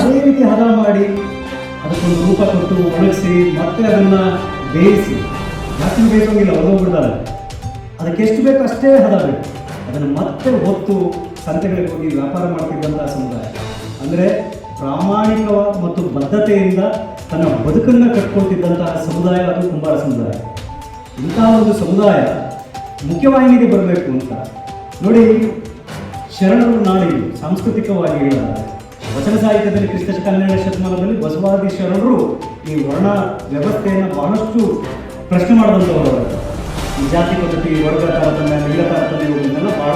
ಅದೇ ರೀತಿ ಹದ ಮಾಡಿ, ಅದಕ್ಕೊಂದು ರೂಪ ಕೊಟ್ಟು ಒಣಗಿಸಿ ಮತ್ತೆ ಅದನ್ನ ಬೇಯಿಸಿ ಜಾಸ್ತಿ ಬೇಯಿಸೋಂಗಿಲ್ಲ ಒಳಗೋಗ್ಬಿಡ್ತಾರೆ ಅದಕ್ಕೆ ಎಷ್ಟು ಬೇಕು ಅಷ್ಟೇ ಹದ ಬೇಕು. ಅದನ್ನು ಮತ್ತೆ ಹೊತ್ತು ಸಂತೆಗಳಿಗೆ ಹೋಗಿ ವ್ಯಾಪಾರ ಮಾಡ್ತಿದ್ದಂತಹ ಸಮುದಾಯ. ಅಂದರೆ ಪ್ರಾಮಾಣಿಕ ಮತ್ತು ಬದ್ಧತೆಯಿಂದ ತನ್ನ ಬದುಕನ್ನು ಕಟ್ಕೊಳ್ತಿದ್ದಂತಹ ಸಮುದಾಯ ಅದು ಕುಂಬಾರ ಸಮುದಾಯ. ಇಂತಹ ಒಂದು ಸಮುದಾಯ ಮುಖ್ಯವಾಹಿನಿಗೆ ಬರಬೇಕು ಅಂತ. ನೋಡಿ ಶರಣರು ನಾಡಿಗೆ ಸಾಂಸ್ಕೃತಿಕವಾಗಿ ಹೇಳಲಾರೆ ವಚನ ಸಾಹಿತ್ಯದಲ್ಲಿ ಕ್ರಿಸ್ತ ಹನ್ನೆರಡನೇ ಶತಮಾನದಲ್ಲಿ ಬಸವಾದಿ ಶರಣರು ಈ ವರ್ಣ ವ್ಯವಸ್ಥೆಯನ್ನು ಬಹಳಷ್ಟು ಪ್ರಶ್ನೆ ಮಾಡಿದಂಥವರು ಈ ಜಾತಿ ಪದ್ಧತಿ ವರ್ಗ ತಾರತಮ್ಯ, ಲಿಂಗ ತಾರತಮ್ಯ ಬಹಳ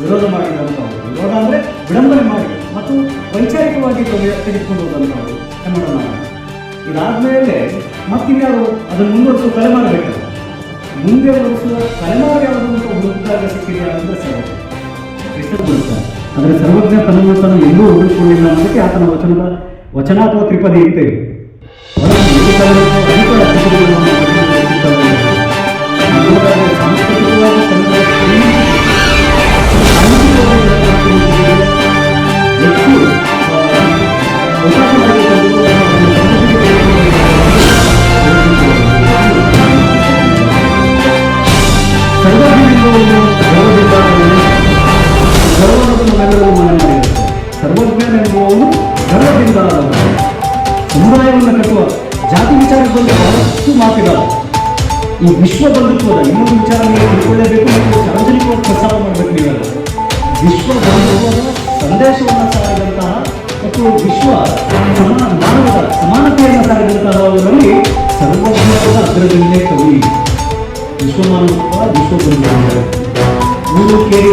ವಿರೋಧ ಮಾಡಿದಂಥವರು. ವಿರೋಧ ಅಂದರೆ ವಿಡಂಬನೆ ಮಾಡಿ ಮತ್ತು ವೈಚಾರಿಕವಾಗಿ ತೆಗೆ- ತೆಗೆದುಕೊಂಡು ಹೋದಂಥವರು ಕನ್ನಡ ನಾಡು. ಇದಾದ್ಮೇಲೆ ಮತ್ತಿನ್ಯಾರು ಅದನ್ನು ಮುಂದುವರಿಸುವ ತಲೆಮಾರು ಮುಂದೆ ಬರೆಸುವ ತಲೆಮಾರು ಯಾವುದು ಅಂತ ಹುಡುಕಿದಾಗ ಸಿಕ್ಕಿದೆಯಾ ಅಂದರೆ ಸರ್ವಜ್ಞ ಕೃಷ್ಣಗೊಳಿಸ್ತಾರೆ ಆದರೆ ಸರ್ವಜ್ಞ ತನ್ನನ್ನು ತಾನು ಎಲ್ಲೂ ಉಳಿಸಿಕೊಂಡಿಲ್ಲ ಅನ್ನೋದಕ್ಕೆ ಆತನ ವಚನದ ವಚನ ಅಥವಾ ತ್ರಿಪದಿ ಅಂತ ಇದೆ ಗರ್ವದಿಂದ ಸಮುದಾಯವನ್ನು ಕಟ್ಟುವ, ಜಾತಿ ವಿಚಾರಕ್ಕೆ ಬಂದ ಬಹಳಷ್ಟು ಮಾತಿದ್ದಾರೆ ಈ ವಿಶ್ವ ಬಂಧುತ್ವದ ಇನ್ನೊಂದು ವಿಚಾರ ನೀವು ತಿಳ್ಕೊಳ್ಳೇಬೇಕು ಮತ್ತು ಸಾರ್ವಜನಿಕವಾಗಿ ಪ್ರಸಾರ ಮಾಡಬೇಕು ನೀವೆಲ್ಲ. ವಿಶ್ವ ಬಂಧುತ್ವದ ಸಂದೇಶವನ್ನು ಸಾರಿದಂತಹ ಮತ್ತು ವಿಶ್ವ ಸಮಾನ ಮಾನವದ ಸಮಾನತೆಯನ್ನು ಸಾರಿದಂತಹವರಲ್ಲಿ ಸರ್ವಜ್ಞತ್ವದ ಅಗ್ರಗಣ್ಯ ಕವಿ. ವಿಶ್ವಮಾನವ ಬಂಧುತ್ವ ಮೂರು ಕೇರಿ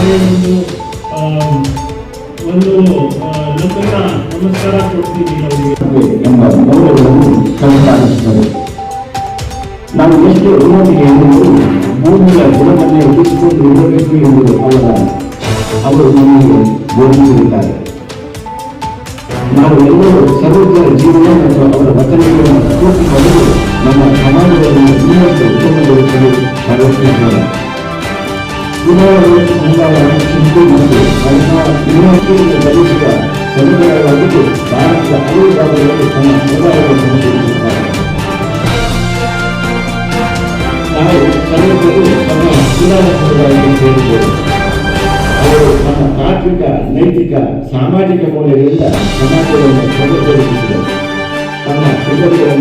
ಒಂದು ಒಂದು ಆ, ನಮಸ್ಕಾರ ಕೊಡ್ತೀವಿ ಎಂಬ ಮೌಲ್ಯಗಳನ್ನು ಸಂಪಾದಿಸಿದರು ನಾವು ಎಷ್ಟು ಋಣವಿಗೆ ಎಂಬುದು ಭೂಮಿಯ ಗುಣವನ್ನು ಹೆಚ್ಚಿಸಿಕೊಂಡು ಇರಬೇಕು ಎಂಬುದು ಅವರ ಅವರು ನಮಗೆ ಬೋಧಿಸಿರುತ್ತಾರೆ ನಾವು ಎಲ್ಲರೂ ಸರ್ವಜ್ಞರ ಜೀವನ ಮತ್ತು ಅವರ ವಚನಗಳನ್ನು ಚುನಾವಣೆ ಮುಂಗಾದ ಶಿಸ್ತು ಮತ್ತು ಅದನ್ನ ಯುನಿವರ್ಸಿಟಿಯಿಂದ ಧರಿಸಿದ ಸಮುದಾಯವಾಗಿದ್ದು ಭಾರತದ ಹಲವು ಭಾಗಗಳಲ್ಲಿ ತಮ್ಮ ಸಮುದಾಯವನ್ನು ಹೊಂದಿರುತ್ತಾರೆ ನಾವು ಸರ್ವಜ್ಞರು ತಮ್ಮ ಚುನಾವಣಾ ಸಮುದಾಯಕ್ಕೆ ಸೇರಿದ್ದೇವೆ ಅವರು ತಮ್ಮ ತಾತ್ವಿಕ ನೈತಿಕ ಸಾಮಾಜಿಕ ಮೌಲ್ಯಗಳಿಂದ ಸಮಾಜವನ್ನು ಪ್ರಗತಿಗೊಳಿಸಿದರು